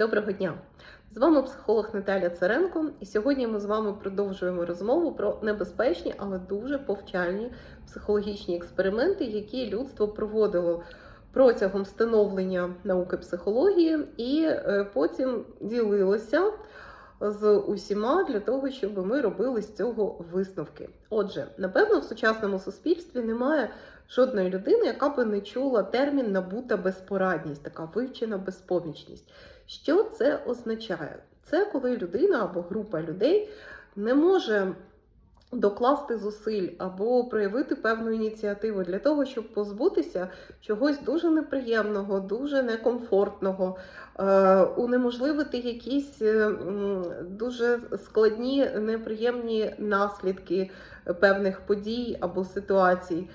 Доброго дня! З вами психолог Наталя Царенко, і сьогодні ми з вами продовжуємо розмову про небезпечні, але дуже повчальні психологічні експерименти, які людство проводило протягом становлення науки психології, і е, потім ділилося з усіма для того, щоб ми робили з цього висновки. Отже, напевно, в сучасному суспільстві немає жодної людини, яка би не чула термін набута безпорадність, така вивчена безпомічність. Що це означає? Це коли людина або група людей не може докласти зусиль або проявити певну ініціативу для того, щоб позбутися чогось дуже неприємного, дуже некомфортного, е, унеможливити якісь е, дуже складні, неприємні наслідки певних подій або ситуацій.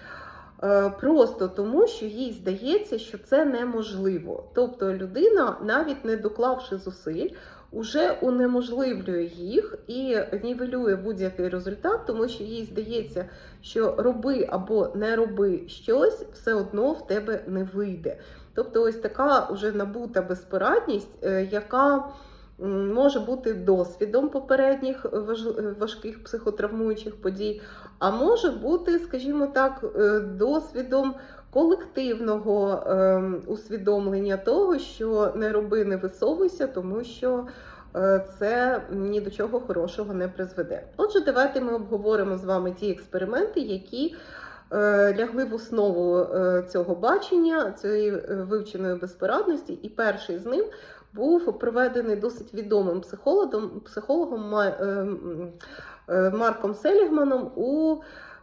Е, Просто тому, що їй здається, що це неможливо. Тобто людина, навіть не доклавши зусиль, уже унеможливлює їх і нівелює будь-який результат, тому що їй здається, що роби або не роби щось, все одно в тебе не вийде. Тобто, ось така вже набута безпорадність, е, яка може бути досвідом попередніх важких психотравмуючих подій, а може бути, скажімо так, е, досвідом колективного ем, усвідомлення того, що не роби, не висовуйся, тому що е, це ні до чого хорошого не призведе. Отже, давайте ми обговоримо з вами ті експерименти, які е, лягли в основу е, цього бачення, цієї е, вивченої безпорадності, і перший з них був проведений досить відомим психологом, психологом е, е, Марком Селігманом у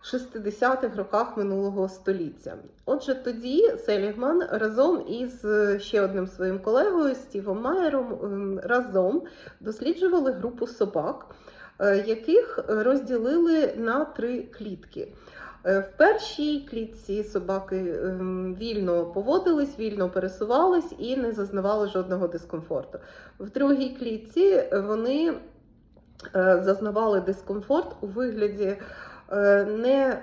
60-х роках минулого століття. Отже, тоді Селігман разом із е, ще одним своїм колегою Стівом Майером разом досліджували групу собак, яких розділили на три клітки. Е, В першій клітці собаки ем, вільно поводились, вільно пересувались і не зазнавали жодного дискомфорту. В другій клітці вони е, зазнавали дискомфорт у вигляді е, не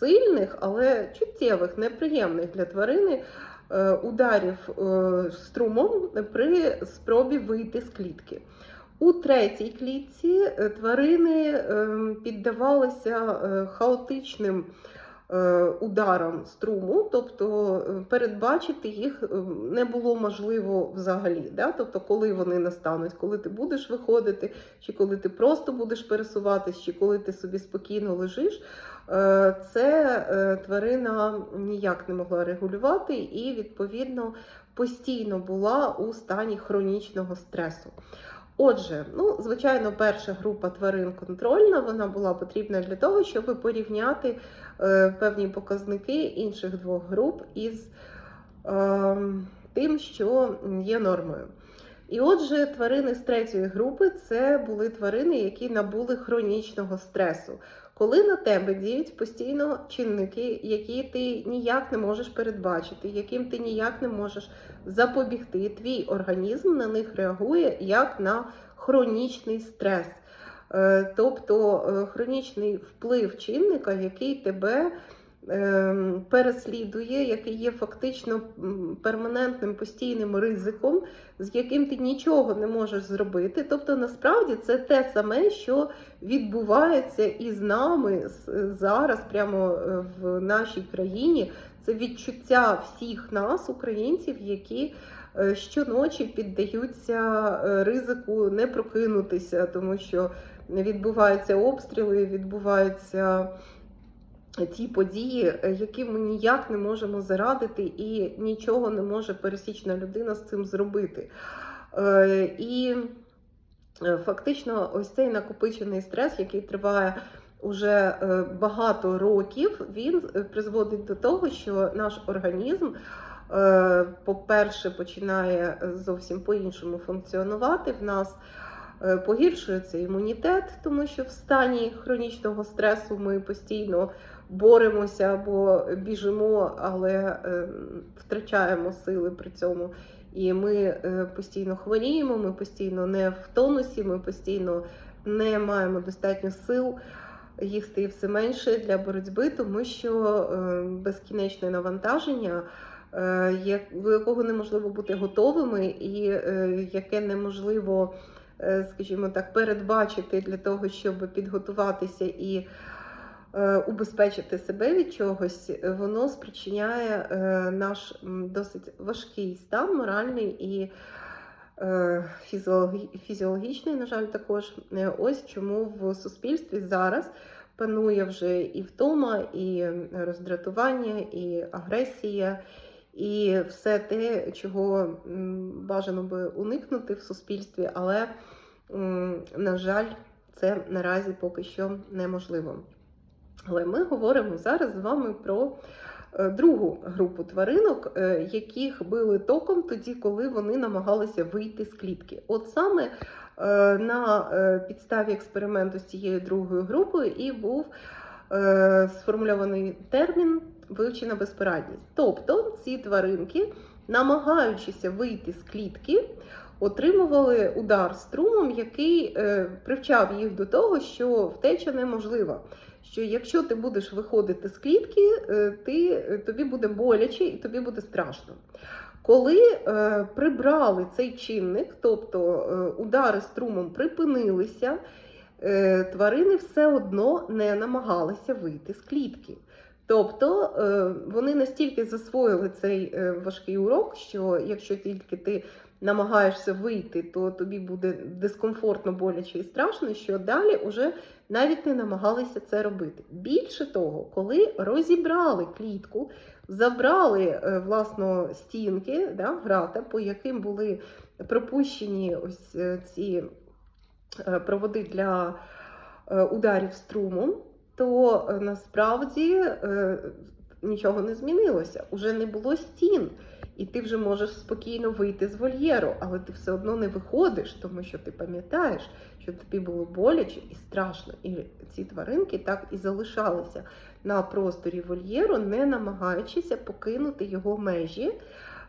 сильних, але чуттєвих, неприємних для тварини ударів струмом при спробі вийти з клітки. У третій клітці е, тварини е, піддавалися е, хаотичним е, ударам струму, тобто передбачити їх не було можливо взагалі. Да? Тобто, коли вони настануть, коли ти будеш виходити, чи коли ти просто будеш пересуватись, чи коли ти собі спокійно лежиш, це тварина ніяк не могла регулювати і, відповідно, постійно була у стані хронічного стресу. Отже, ну, звичайно, перша група тварин контрольна, вона була потрібна для того, щоб порівняти е, певні показники інших двох груп із е, тим, що є нормою. І отже, тварини з третьої групи це були тварини, які набули хронічного стресу. Коли на тебе діють постійно чинники, які ти ніяк не можеш передбачити, яким ти ніяк не можеш запобігти, твій організм на них реагує як на хронічний стрес. Е, Тобто е, хронічний вплив чинника, який тебе ем, переслідує, який є фактично перманентним постійним ризиком, з яким ти нічого не можеш зробити. Тобто, насправді це те саме, що відбувається із нами зараз, прямо е, в нашій країні. Це відчуття всіх нас, українців, які е, щоночі піддаються е, ризику не прокинутися, тому що відбуваються обстріли, відбуваються ті події, е, які ми ніяк не можемо зарадити, і нічого не може пересічна людина з цим зробити. І фактично, ось цей накопичений стрес, який триває уже е, багато років, він е, призводить до того, що наш організм. е, По-перше, починає зовсім по-іншому функціонувати. В нас погіршується імунітет, тому що в стані хронічного стресу ми постійно боремося або біжимо, але втрачаємо сили при цьому. І ми постійно хворіємо, ми постійно не в тонусі, ми постійно не маємо достатньо сил. Їх стає все менше для боротьби, тому що е, безкінечне навантаження е, до якого неможливо бути готовими, і е, яке неможливо, е, скажімо так, передбачити для того, щоб підготуватися і е, убезпечити себе від чогось, е, воно спричиняє е, наш досить важкий стан моральний і е, фізіологічний, на жаль, також. Е, Ось чому в суспільстві зараз панує вже і втома, і роздратування, і агресія, і все те, чого бажано би уникнути в суспільстві, але, на жаль, це наразі поки що неможливо. Але ми говоримо зараз з вами про е, другу групу тваринок, е, яких били током тоді, коли вони намагалися вийти з клітки. От саме е, на е, підставі експерименту з цією другою групою і був е, сформульований термін вивчена безпорадність. Тобто ці тваринки, намагаючися вийти з клітки, отримували удар струмом, який е, привчав їх до того, що втеча неможлива. Що якщо ти будеш виходити з клітки, е, ти, е, тобі буде боляче і тобі буде страшно. Коли е, прибрали цей чинник, тобто е, удари струмом припинилися, е, тварини все одно не намагалися вийти з клітки. Тобто е, вони настільки засвоїли цей е, важкий урок, що якщо тільки ти намагаєшся вийти, то тобі буде дискомфортно, боляче і страшно, що далі вже навіть не намагалися це робити. Більше того, коли розібрали клітку, забрали е, власно стінки, да, грата, по яким були пропущені ось е, ці е, проводи для ударів струмом, то насправді нічого не змінилося. Уже не було стін. І ти вже можеш спокійно вийти з вольєру, але ти все одно не виходиш, тому що ти пам'ятаєш, що тобі було боляче і страшно. І ці тваринки так і залишалися на просторі вольєру, не намагаючися покинути його межі,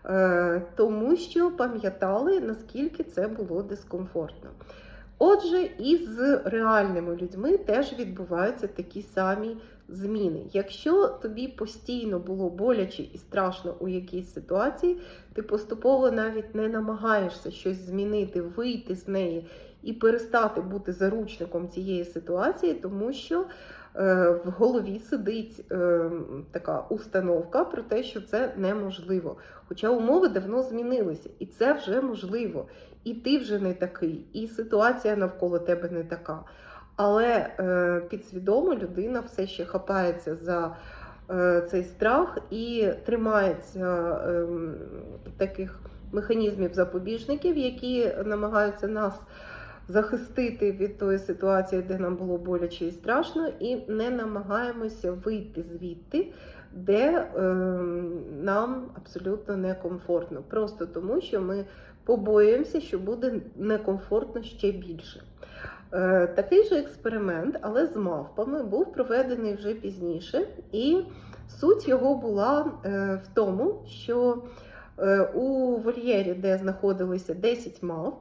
е, тому що пам'ятали, наскільки це було дискомфортно. Отже, і з реальними людьми теж відбуваються такі самі зміни. Якщо тобі постійно було боляче і страшно у якійсь ситуації, ти поступово навіть не намагаєшся щось змінити, вийти з неї і перестати бути заручником цієї ситуації, тому що е, в голові сидить е, така установка про те, що це неможливо. Хоча умови давно змінилися, і це вже можливо. І ти вже не такий, і ситуація навколо тебе не така. Але е, підсвідомо людина все ще хапається за е, цей страх і тримається е, таких механізмів запобіжників, які намагаються нас захистити від тої ситуації, де нам було боляче і страшно, і не намагаємося вийти звідти, де е, нам абсолютно некомфортно. Просто тому, що ми побоюємося, що буде некомфортно ще більше. Е, Такий же експеримент, але з мавпами, був проведений вже пізніше, і суть його була е, в тому, що е, у вольєрі, де знаходилися 10 мавп,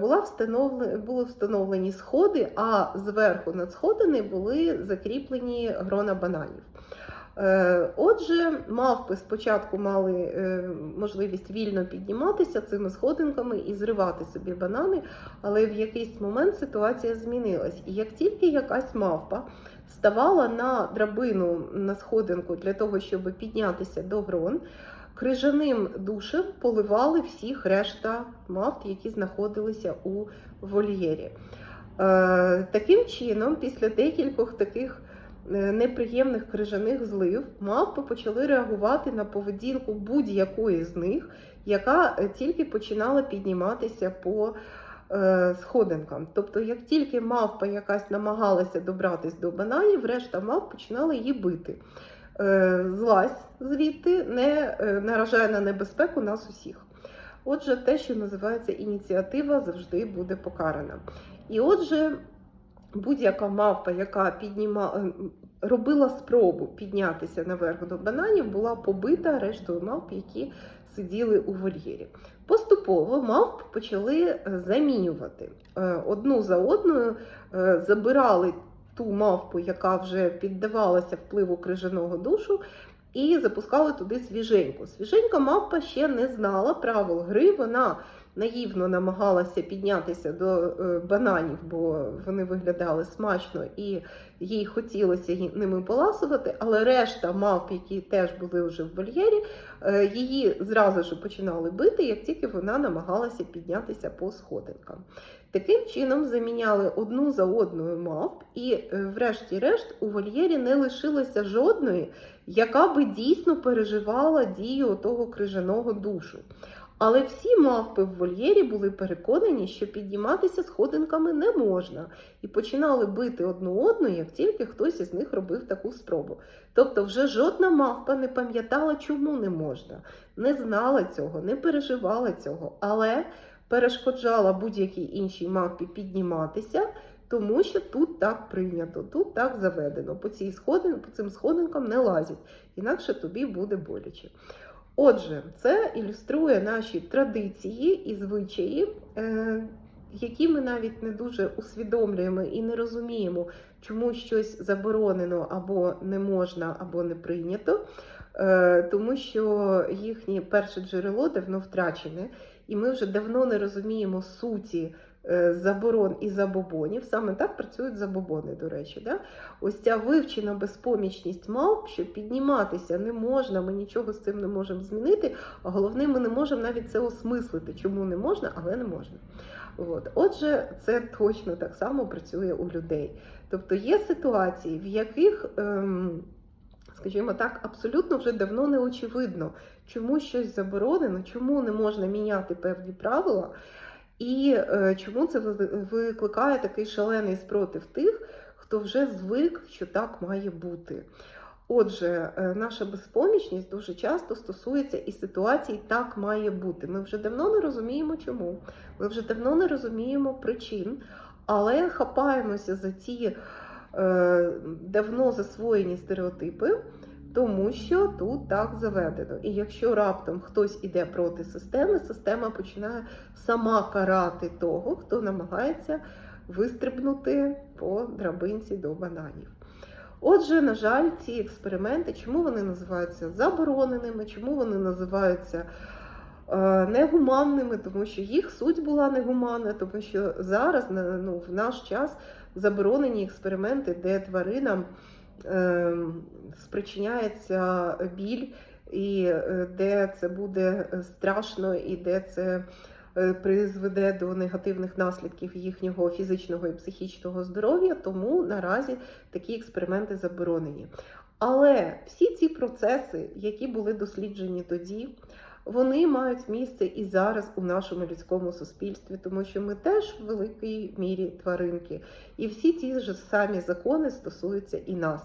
була встановлені, були встановлені сходи, а зверху над сходами були закріплені грона бананів. Е, Отже, мавпи спочатку мали е, можливість вільно підніматися цими сходинками і зривати собі банани, але в якийсь момент ситуація змінилась. І як тільки якась мавпа ставала на драбину на сходинку для того, щоб піднятися до грон, крижаним душем поливали всіх решта мавп, які знаходилися у вольєрі. Е, Таким чином, після декількох таких неприємних крижаних злив, мавпи почали реагувати на поведінку будь-якої з них, яка е, тільки починала підніматися по е, сходинкам. Тобто, як тільки мавпа якась намагалася добратись до бананів, решта мавп починали її бити. Е, Злазь звідти не е, наражає на небезпеку нас усіх. Отже, те, що називається ініціатива, завжди буде покарана. І отже, будь-яка мавпа, яка підніма... е, робила спробу піднятися наверх до бананів, була побита рештою мавп, які сиділи у вольєрі. Поступово мавп почали е, замінювати Е, одну за одною, забирали ту мавпу, яка вже піддавалася впливу крижаного душу, і запускали туди свіженьку. Свіженька мавпа ще не знала правил гри. Вона наївно намагалася піднятися до е, бананів, бо вони виглядали смачно і їй хотілося ними поласувати. Але решта мавп, які теж були вже в вольєрі, е, її зразу ж починали бити, як тільки вона намагалася піднятися по сходинкам. Таким чином заміняли одну за одною мавп, і е, врешті-решт у вольєрі не лишилося жодної, яка би дійсно переживала дію того крижаного душу. Але всі мавпи в вольєрі були переконані, що підніматися сходинками не можна, і починали бити одну одну, як тільки хтось із них робив таку спробу. Тобто, вже жодна мавпа не пам'ятала, чому не можна, не знала цього, не переживала цього, але перешкоджала будь-якій іншій мавпі підніматися. Тому що тут так прийнято, тут так заведено. По, цій сходин, по цим сходинкам не лазять, інакше тобі буде боляче. Отже, це ілюструє наші традиції і звичаї, е, які ми навіть не дуже усвідомлюємо і не розуміємо, чому щось заборонено або не можна, або не прийнято, е, тому що їхнє перше джерело давно втрачене, і ми вже давно не розуміємо суті. Е, Заборон і забобонів, саме так працюють забобони, до речі. Да? Ось ця вивчена безпомічність мавп, що підніматися не можна, ми нічого з цим не можемо змінити. А головне, ми не можемо навіть це осмислити, чому не можна, але не можна. От. Отже, це точно так само працює у людей. Тобто є ситуації, в яких, ем, скажімо так, абсолютно вже давно не очевидно, чому щось заборонено, чому не можна міняти певні правила. І е, чому це викликає такий шалений спротив тих, хто вже звик, що так має бути. Отже, е, наша безпомічність дуже часто стосується і ситуацій так має бути. Ми вже давно не розуміємо, чому. Ми вже давно не розуміємо причин, але хапаємося за ці е, давно засвоєні стереотипи, тому що тут так заведено. І якщо раптом хтось іде проти системи, система починає сама карати того, хто намагається вистрибнути по драбинці до бананів. Отже, на жаль, ці експерименти, чому вони називаються забороненими, чому вони називаються е, негуманними, тому що їх суть була негуманна, тому що зараз ну, в наш час заборонені експерименти, де тваринам спричиняється біль, і е, де це буде е, страшно, і де це е, призведе до негативних наслідків їхнього фізичного і психічного здоров'я, тому наразі такі експерименти заборонені. Але всі ці процеси, які були досліджені тоді, вони мають місце і зараз у нашому людському суспільстві, тому що ми теж в великій мірі тваринки. І всі ті ж самі закони стосуються і нас.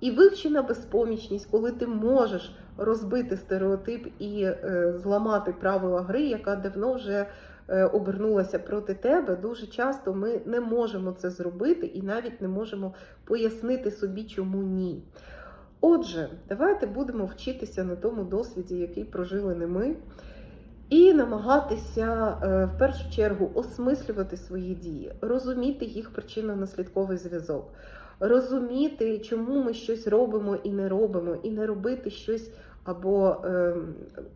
І вивчена безпомічність, коли ти можеш розбити стереотип і е, зламати правила гри, яка давно вже е, обернулася проти тебе, дуже часто ми не можемо це зробити і навіть не можемо пояснити собі, чому ні. Отже, давайте будемо вчитися на тому досвіді, який прожили не ми, і намагатися е, в першу чергу осмислювати свої дії, розуміти їх причинно-наслідковий зв'язок, розуміти, чому ми щось робимо і не робимо, і не робити щось або е,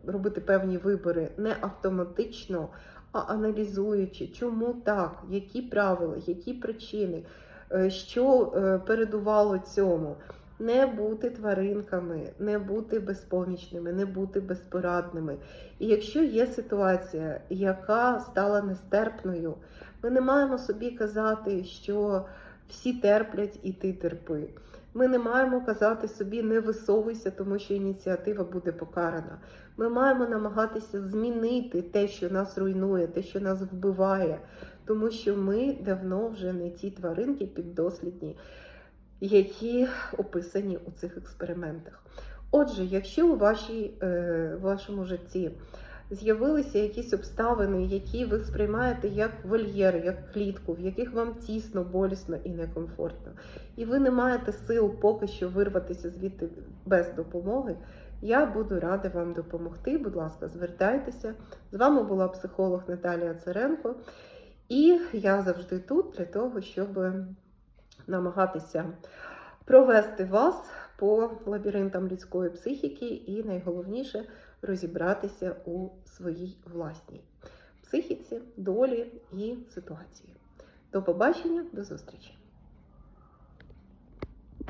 робити певні вибори не автоматично, а аналізуючи, чому так, які правила, які причини, е, що е, передувало цьому. Не бути тваринками, не бути безпомічними, не бути безпорадними. І якщо є ситуація, яка стала нестерпною, ми не маємо собі казати, що всі терплять і ти терпи. Ми не маємо казати собі не висовуйся, тому що ініціатива буде покарана. Ми маємо намагатися змінити те, що нас руйнує, те, що нас вбиває, тому що ми давно вже не ті тваринки піддослідні, які описані у цих експериментах. Отже, якщо у вашій, е, вашому житті з'явилися якісь обставини, які ви сприймаєте як вольєр, як клітку, в яких вам тісно, болісно і некомфортно, і ви не маєте сил поки що вирватися звідти без допомоги, я буду рада вам допомогти. Будь ласка, звертайтеся. З вами була психолог Наталія Царенко, і я завжди тут для того, щоб намагатися провести вас по лабіринтам людської психіки і найголовніше розібратися у своїй власній психіці, долі і ситуації. До побачення, до зустрічі!